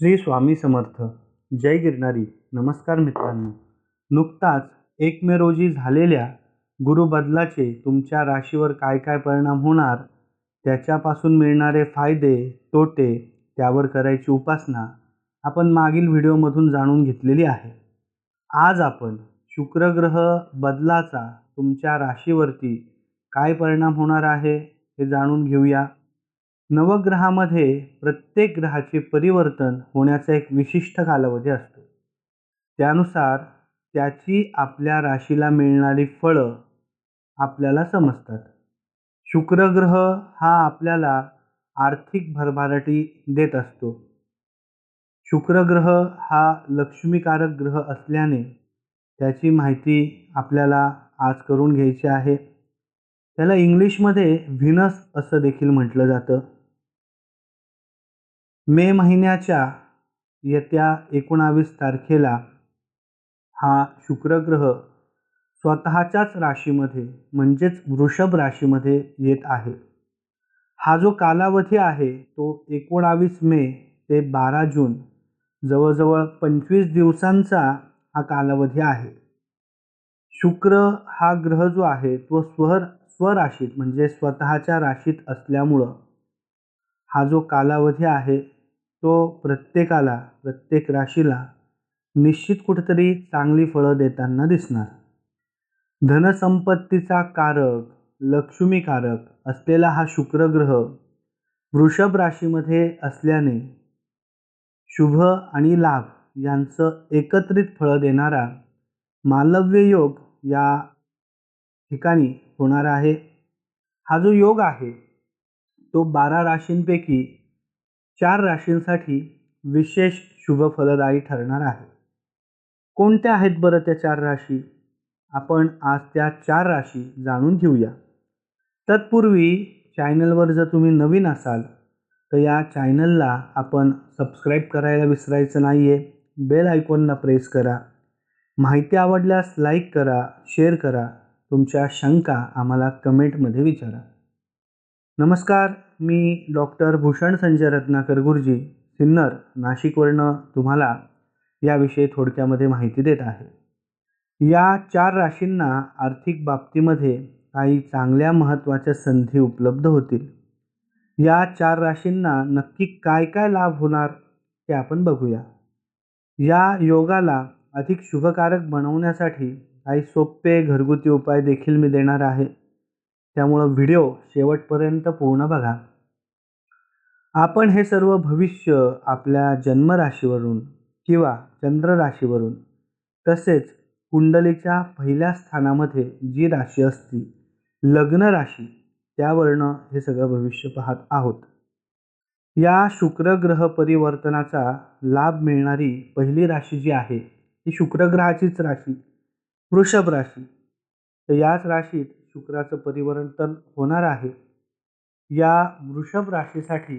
श्री स्वामी समर्थ. जय गिरणारी नमस्कार मित्रांनो. नुकताच एक मे रोजी झालेल्या गुरुबदलाचे तुमच्या राशीवर काय काय परिणाम होणार त्याच्यापासून मिळणारे फायदे तोटे त्यावर करायची उपासना आपण मागील व्हिडिओमधून जाणून घेतलेली आहे. आज आपण शुक्रग्रह बदलाचा तुमच्या राशीवरती काय परिणाम होणार आहे हे जाणून घेऊया. नवग्रहामध्ये प्रत्येक ग्रहाचे परिवर्तन होण्याचा एक विशिष्ट कालावधी असतो. त्यानुसार त्याची आपल्या राशीला मिळणारी फळं आपल्याला समजतात. शुक्रग्रह हा आपल्याला आर्थिक भरभराटी देत असतो. शुक्रग्रह हा लक्ष्मीकारक ग्रह असल्याने त्याची माहिती आपल्याला आज करून घ्यायची आहे. त्याला इंग्लिशमध्ये व्हिनस असं देखील म्हटलं जातं. मे महिन्याच्या येत्या एकोणावीस तारखेला हा शुक्रग्रह स्वतःच्याच राशीमध्ये म्हणजेच वृषभ राशीमध्ये येत आहे. हा जो कालावधी आहे तो एकोणावीस मे ते बारा जून जवळजवळ पंचवीस दिवसांचा हा कालावधी आहे. शुक्र हा ग्रह जो आहे तो स्वर स्वराशीत म्हणजे स्वतःच्या राशीत असल्यामुळं हा जो कालावधी आहे तो प्रत्येकाला प्रत्येक राशीला निश्चित कुठेतरी चांगली फळं देताना दिसणार. धनसंपत्तीचा कारक लक्ष्मीकारक असलेला हा शुक्रग्रह वृषभ राशीमध्ये असल्याने शुभ आणि लाभ यांचं एकत्रित फळं देणारा मालव्य योग या ठिकाणी होणार आहे. हा जो योग आहे तो बारा राशींपैकी चार राशींसाठी विशेष शुभ फलदायी ठरणार आहे. कोणत्या आहेत बरं त्या चार राशी? आपण आज त्या चार राशी जाणून घेऊया. तत्पूर्वी चॅनलवर जर तुम्ही नवीन असाल तर या चॅनलला आपण सबस्क्राईब करायला विसरायचं नाही आहे बेल आयकॉनला प्रेस करा. माहिती आवडल्यास लाईक करा शेअर करा. तुमच्या शंका आम्हाला कमेंटमध्ये विचारा. नमस्कार. मी डॉक्टर भूषण संजय रत्नाकर गुरुजी सिन्नर नाशिकवरनं तुम्हाला याविषयी थोडक्यामध्ये माहिती देत आहे. या चार राशींना आर्थिक बाबतीमध्ये काही चांगल्या महत्त्वाच्या संधी उपलब्ध होतील. या चार राशींना नक्की काय काय लाभ होणार ते आपण बघूया. या योगाला अधिक शुभकारक बनवण्यासाठी काही सोपे घरगुती उपाय देखील मी देणार आहे. त्यामुळं व्हिडिओ शेवटपर्यंत पूर्ण बघा. आपण हे सर्व भविष्य आपल्या जन्मराशीवरून किंवा चंद्र राशीवरून तसेच कुंडलीच्या पहिल्या स्थानामध्ये जी राशी असती लग्न राशी त्यावरनं हे सगळं भविष्य पाहत आहोत. या शुक्रग्रह परिवर्तनाचा लाभ मिळणारी पहिली राशी जी आहे ती शुक्रग्रहाचीच राशी वृषभ राशी. तर याच राशीत शुक्राचं परिवर्तन होणार आहे. या वृषभ राशीसाठी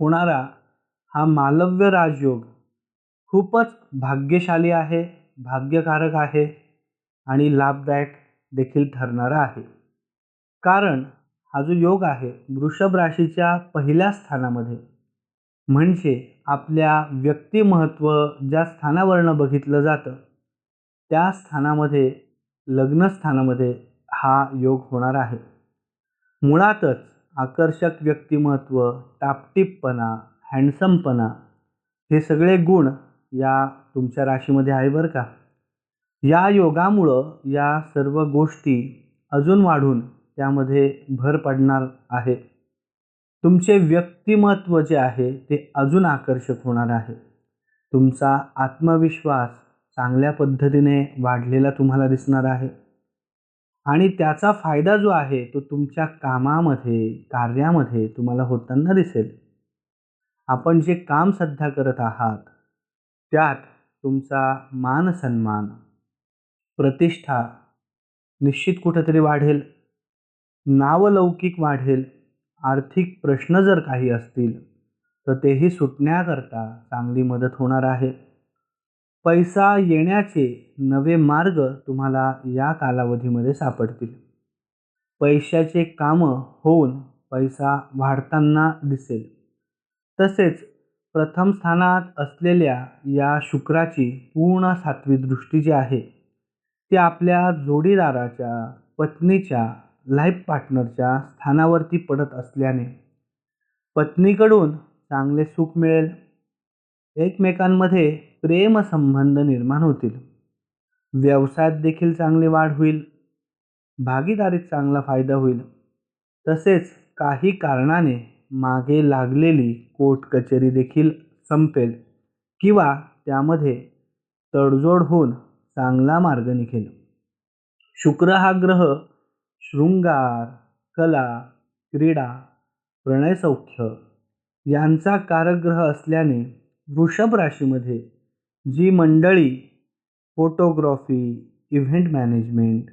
होणारा हा मालव्य राजयोग खूपच भाग्यशाली आहे भाग्यकारक आहे आणि लाभदायक देखील ठरणारा आहे. कारण हा जो योग आहे वृषभ राशीच्या पहिल्या स्थानामध्ये म्हणजे आपल्या व्यक्तिमहत्त्व ज्या स्थानावरनं बघितलं जातं त्या स्थानामध्ये लग्नस्थानामध्ये हा योग होणार आहे. मुळातच आकर्षक व्यक्तिमत्व टापटीपपणा हँडसमपणा हे सगळे गुण या तुमच्या राशीमध्ये आहे बरं का. या योगामुळं या सर्व गोष्टी अजून वाढून त्यामध्ये भर पडणार आहे. तुमचे व्यक्तिमत्व जे आहे ते अजून आकर्षक होणार आहे. तुमचा आत्मविश्वास चांगल्या पद्धतीने वाढलेला तुम्हाला दिसणार आहे. आणि त्याचा फायदा जो आहे तो तुमच्या कामामध्ये कार्यामध्ये तुम्हाला होताना दिसेल. आपण जे काम सध्या करत आहात त्यात तुमचा मान सन्मान प्रतिष्ठा निश्चित कुठंतरी वाढेल. नावलौकिक वाढेल. आर्थिक प्रश्न जर काही असतील तर तेही सुटण्याकरता चांगली मदत होणार आहे. पैसा येण्याचे नवे मार्ग तुम्हाला या कालावधीमध्ये सापडतील. पैशाचे कामं होऊन पैसा वाढताना दिसेल. तसेच प्रथम स्थानात असलेल्या या शुक्राची पूर्ण सात्वी दृष्टी जी आहे ती आपल्या जोडीदाराच्या पत्नीच्या लाईफ पार्टनरच्या स्थानावरती पडत असल्याने पत्नीकडून चांगले सुख मिळेल. एकमेकांमध्ये प्रेमसंबंध निर्माण होतील. व्यवसायात देखील चांगली वाढ होईल. भागीदारीत चांगला फायदा होईल. तसेच काही कारणाने मागे लागलेली कोर्ट कचेरी देखील संपेल किंवा त्यामध्ये तडजोड होऊन चांगला मार्ग निघेल. शुक्र हा ग्रह शृंगार कला क्रीडा प्रणयसौख्य यांचा कारकग्रह असल्याने वृषभ राशीमध्ये जी मंडळी photography event management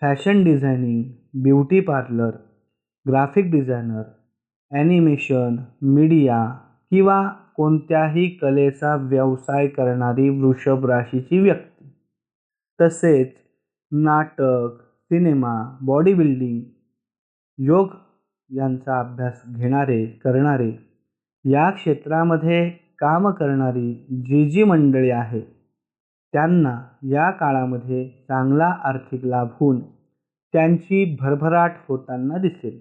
fashion designing beauty parlour graphic designer animation media किंवा कोणत्याही कलेचा व्यवसाय करणारी वृषभ राशीची व्यक्ती. तसेच नाटक सिनेमा बॉडी बिल्डिंग योग यांचा अभ्यास घेणारे करणारे या क्षेत्रामध्ये काम करणारी जी जी मंडळी आहे त्यांना या काळामध्ये चांगला आर्थिक लाभ होऊन त्यांची भरभराट होताना दिसेल.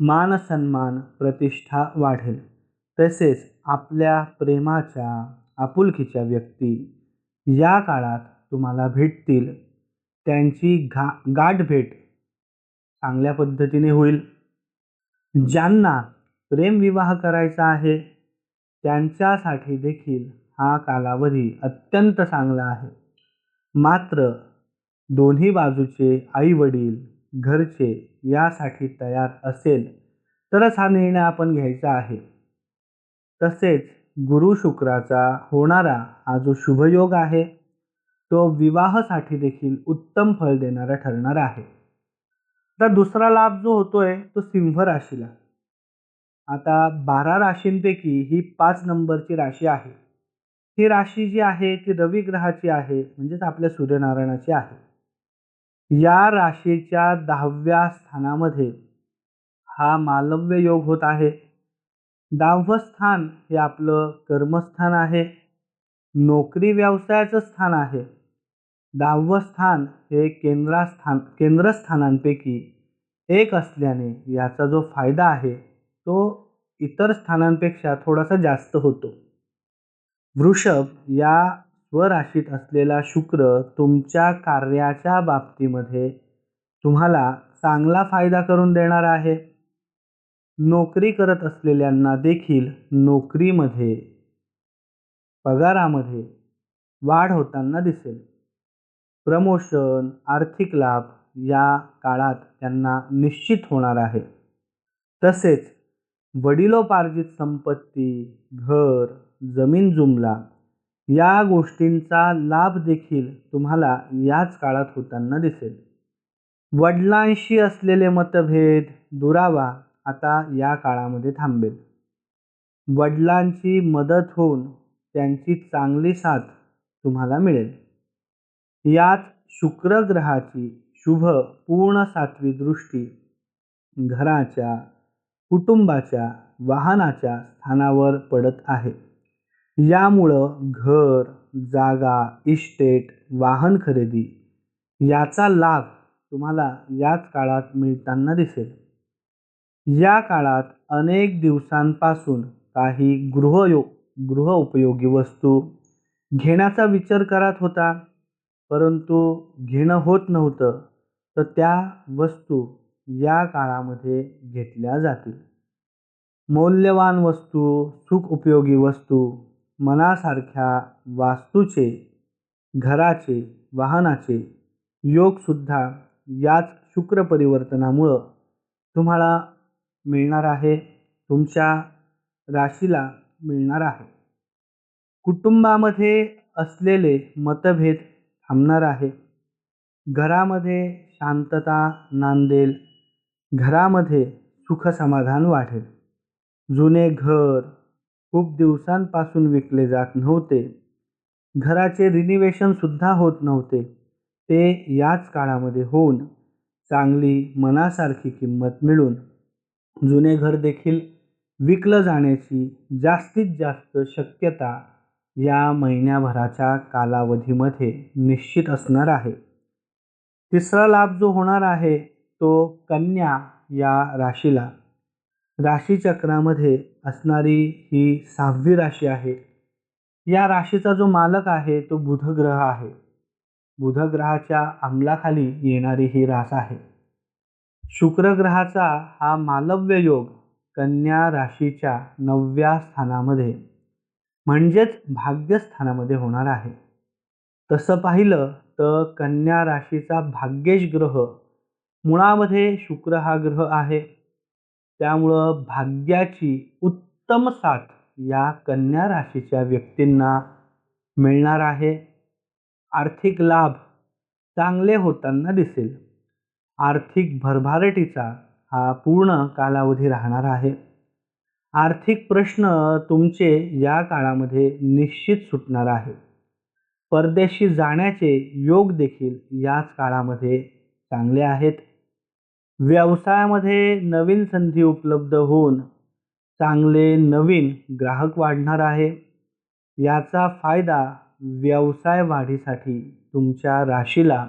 मान सन्मान प्रतिष्ठा वाढेल. तसेच आपल्या प्रेमाच्या आपुलकीच्या व्यक्ती या काळात तुम्हाला भेटतील. त्यांची घा गाठभेट चांगल्या पद्धतीने होईल. ज्यांना प्रेमविवाह करायचा आहे त्यांच्यासाठी देखील हा कालावधी अत्यंत चांगला आहे. मात्र दोन्ही बाजूचे आईवडील घरचे यासाठी तयार असेल तरच हा निर्णय आपण घ्यायचा आहे. तसेच गुरु शुक्राचा होणारा हा जो शुभयोग आहे तो विवाहासाठी देखील उत्तम फळ देणारा ठरणार आहे. तर दुसरा लाभ जो होतोय तो सिंह राशीला. आता बारा राशींपैकी ही पाच नंबरची राशी आहे. ही राशी जी आहे ती रवी ग्रहाची आहे म्हणजेच आपल्या सूर्यनारायणाची आहे. या राशीच्या दहाव्या स्थानामध्ये हा मालव्य योग होत आहे. दहावं स्थान हे आपलं कर्मस्थान आहे. नोकरी व्यवसायाचं स्थान आहे. दहावं स्थान हे केंद्रस्थान केंद्रस्थानांपैकी एक असल्याने याचा जो फायदा आहे तो इतर स्थानांपेक्षा थोडासा जास्त होतो. वृषभ या स्वराशीत असलेला शुक्र तुमच्या कार्याच्या बाबतीमध्ये तुम्हाला चांगला फायदा करून देणार आहे. नोकरी करत असलेल्यांना देखील नोकरीमध्ये पगारामध्ये वाढ होताना दिसेल. प्रमोशन आर्थिक लाभ या काळात त्यांना निश्चित होणार आहे. तसेच वडिलोपार्जित संपत्ती घर जमीन जुमला या गोष्टींचा लाभ देखील तुम्हाला याच काळात होताना दिसेल. वडिलांशी असलेले मतभेद दुरावा आता या काळामध्ये थांबेल. वडिलांची मदत होऊन त्यांची चांगली साथ तुम्हाला मिळेल. यात शुक्र ग्रहाची शुभ पूर्ण सात्वी दृष्टी घराच्या कुटुंबाच्या वाहनाच्या स्थानावर पडत आहे. यामुळं घर जागा इस्टेट वाहन खरेदी याचा लाभ तुम्हाला याच काळात मिळताना दिसेल. या काळात अनेक दिवसांपासून काही गृहयो गृह उपयोगी वस्तू घेण्याचा विचार करत होता. परंतु घेणं होत नव्हतं. तर त्या वस्तू या काळामध्ये घेतल्या जातील. मौल्यवान वस्तू सुख उपयोगी वस्तू मनासारख्या वास्तूचे घराचे वाहनाचे योगसुद्धा याच शुक्र परिवर्तनामुळं तुम्हाला मिळणार आहे तुमच्या राशीला मिळणार आहे. कुटुंबामध्ये असलेले मतभेद थांबणार आहे. घरामध्ये शांतता नांदेल घरामध्ये सुखसमाधान वाढेल. जुने घर खूप दिवसांपासून विकले जात नव्हते. घराचे रिनिवेशनसुद्धा होत नव्हते. ते याच काळामध्ये होऊन चांगली मनासारखी किंमत मिळून जुने घर देखील विकलं जाण्याची जास्तीत जास्त शक्यता या महिन्याभराच्या कालावधीमध्ये निश्चित असणार आहे. तिसरा लाभ जो होणार आहे तो कन्या या राशीला. राशीचक्रामध्ये असणारी ही सहावी राशी आहे. या राशीचा जो मालक आहे तो बुधग्रह आहे. बुधग्रहाच्या अंमलाखाली येणारी ही रास आहे. शुक्रग्रहाचा हा मालव्य योग कन्या राशीच्या नवव्या स्थानामध्ये म्हणजेच भाग्यस्थानामध्ये होणार आहे. तसं पाहिलं तर कन्या राशीचा भाग्येश ग्रह मुळामध्ये शुक्र हा ग्रह आहे. त्यामुळं भाग्याची उत्तम साथ या कन्या राशीच्या व्यक्तींना मिळणार आहे. आर्थिक लाभ चांगले होताना दिसेल. आर्थिक भरभराटीचा हा पूर्ण कालावधी राहणार आहे. आर्थिक प्रश्न तुमचे या काळामध्ये निश्चित सुटणार आहे. परदेशी जाण्याचे योग देखील याच काळामध्ये चांगले आहेत. व्यवसायामध्ये नवीन संधी उपलब्ध होऊन चांगले नवीन ग्राहक वाढणार आहे. याचा फायदा व्यवसाय वाढीसाठी तुमच्या राशीला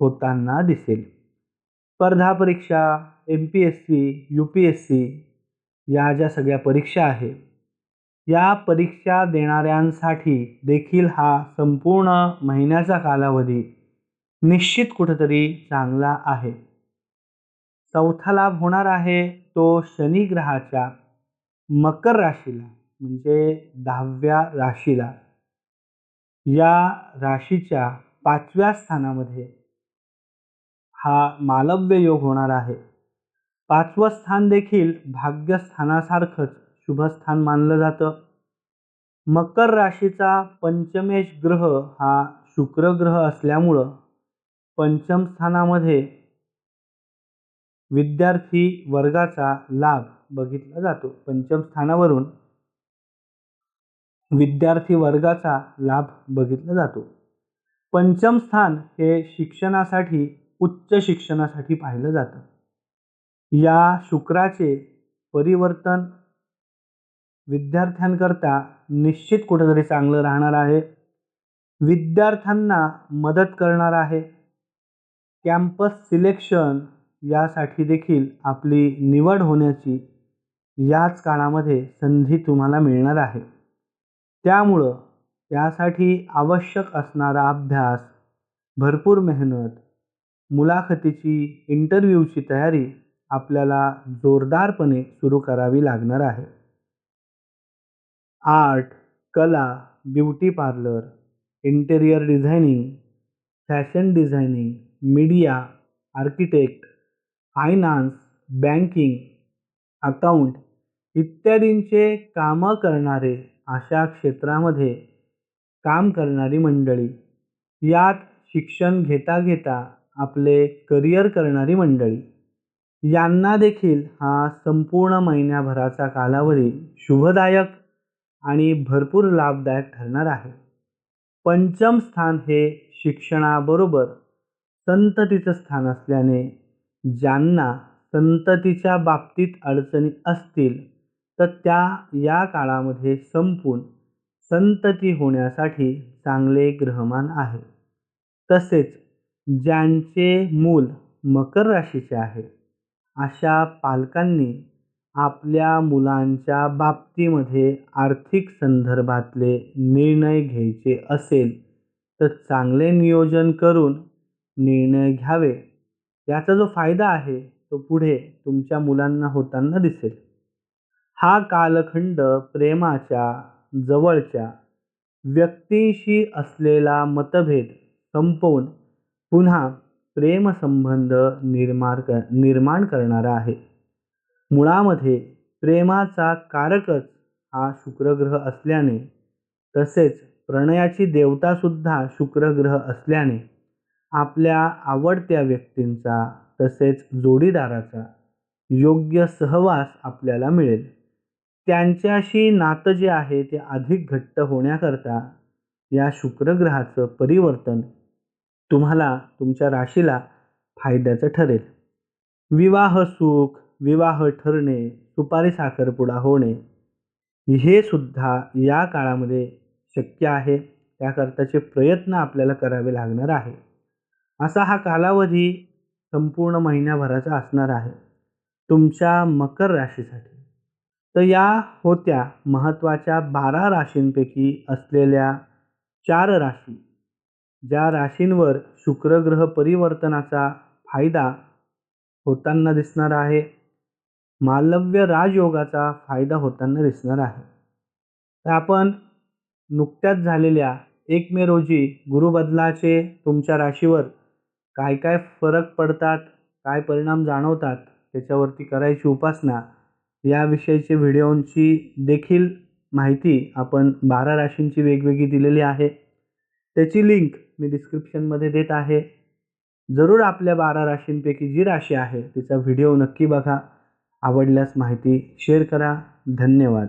होताना दिसेल. स्पर्धा परीक्षा M P S C U P S C या ज्या सगळ्या परीक्षा आहे या परीक्षा देणाऱ्यांसाठी देखील हा संपूर्ण महिन्याचा कालावधी निश्चित कुठंतरी चांगला आहे. चौथा लाभ होणार आहे तो शनी ग्रहाच्या मकर राशीला म्हणजे दहाव्या राशीला. या राशीच्या पाचव्या स्थानामध्ये हा मालव्य योग होणार आहे. पाचवं स्थान देखील भाग्यस्थानासारखंच शुभस्थान मानलं जातं. मकर राशीचा पंचमेश ग्रह हा शुक्र ग्रह असल्यामुळं पंचम स्थानामध्ये विद्यार्थी वर्गाचा लाभ बघितला जातो. पंचम स्थानावरून विद्यार्थी वर्गाचा लाभ बघितला जातो. पंचम स्थान हे शिक्षणासाठी उच्च शिक्षणासाठी पाहिलं जातं. या शुक्राचे परिवर्तन विद्यार्थ्यांकरता निश्चित कुठंतरी चांगलं राहणार आहे. विद्यार्थ्यांना मदत करणार आहे. कॅम्पस सिलेक्शन यासाठी देखील आपली निवड होण्याची याच काळामध्ये संधी तुम्हाला मिळणार आहे. त्यामुळं त्यासाठी आवश्यक असणारा अभ्यास भरपूर मेहनत मुलाखतीची इंटरव्ह्यूची तयारी आपल्याला जोरदारपणे सुरू करावी लागणार आहे. आर्ट कला beauty parlour interior designing fashion designing media architect finance banking account इत्यादींचे कामं करणारे अशा क्षेत्रामध्ये काम करणारी मंडळी. यात शिक्षण घेता घेता आपले करिअर करणारी मंडळी. यांना देखील हा संपूर्ण महिन्याभराचा कालावधी शुभदायक आणि भरपूर लाभदायक ठरणार आहे. पंचम स्थान हे शिक्षणाबरोबर संततीचं स्थान असल्याने ज्यांना संततीच्या बाबतीत अडचणी असतील तर त्या या काळामध्ये संपून संतती होण्यासाठी चांगले ग्रहमान आहे. तसेच ज्यांचे मूल मकर राशीचे आहे अशा पालकांनी आपल्या मुलांच्या बाबतीमध्ये आर्थिक संदर्भातले निर्णय घ्यायचे असेल तर चांगले नियोजन करून निर्णय घ्यावे. याचा जो फायदा आहे तो पुढे तुमच्या मुलांना होताना दिसेल. हा कालखंड प्रेमाच्या जवळच्या व्यक्तींशी असलेला मतभेद संपवून पुन्हा प्रेमसंबंध निर्माण कर निर्माण करणारा आहे. मुळामध्ये प्रेमाचा कारकच हा शुक्रग्रह असल्याने तसेच प्रणयाची देवतासुद्धा शुक्रग्रह असल्याने आपल्या आवडत्या व्यक्तींचा तसेच जोडीदाराचा योग्य सहवास आपल्याला मिळेल. त्यांच्याशी नातं जे आहे ते अधिक घट्ट होण्याकरता या शुक्रग्रहाचं परिवर्तन तुम्हाला तुमच्या राशीला फायद्याचं ठरेल. विवाह सुख विवाह ठरणे सुपारी साखरपुडा होणे हे सुद्धा या काळामध्ये शक्य आहे. त्याकरताचे प्रयत्न आपल्याला करावे लागणार आहे. असा हा कालावधी संपूर्ण महिन्याभराचा असणार आहे तुमच्या मकर राशीसाठी. तर या होत्या महत्त्वाच्या बारा राशींपैकी असलेल्या चार राशी ज्या राशींवर शुक्रग्रह परिवर्तनाचा फायदा होताना दिसणार आहे मालव्य राजयोगाचा फायदा होताना दिसणार आहे. तर आपण नुकत्याच झालेल्या एक मे रोजी गुरुबदलाचे तुमच्या राशीवर काय काय फरक पडतात काय परिणाम जाणवतात त्याच्यावरती करायची उपासना याविषयीचे व्हिडिओंची देखील माहिती आपण बारा राशींची वेगवेगळी दिलेली आहे. त्याची लिंक मी डिस्क्रिप्शनमध्ये देत आहे. जरूर आपल्या बारा राशींपैकी जी राशी आहे तिचा व्हिडिओ नक्की बघा. आवडल्यास माहिती शेअर करा. धन्यवाद.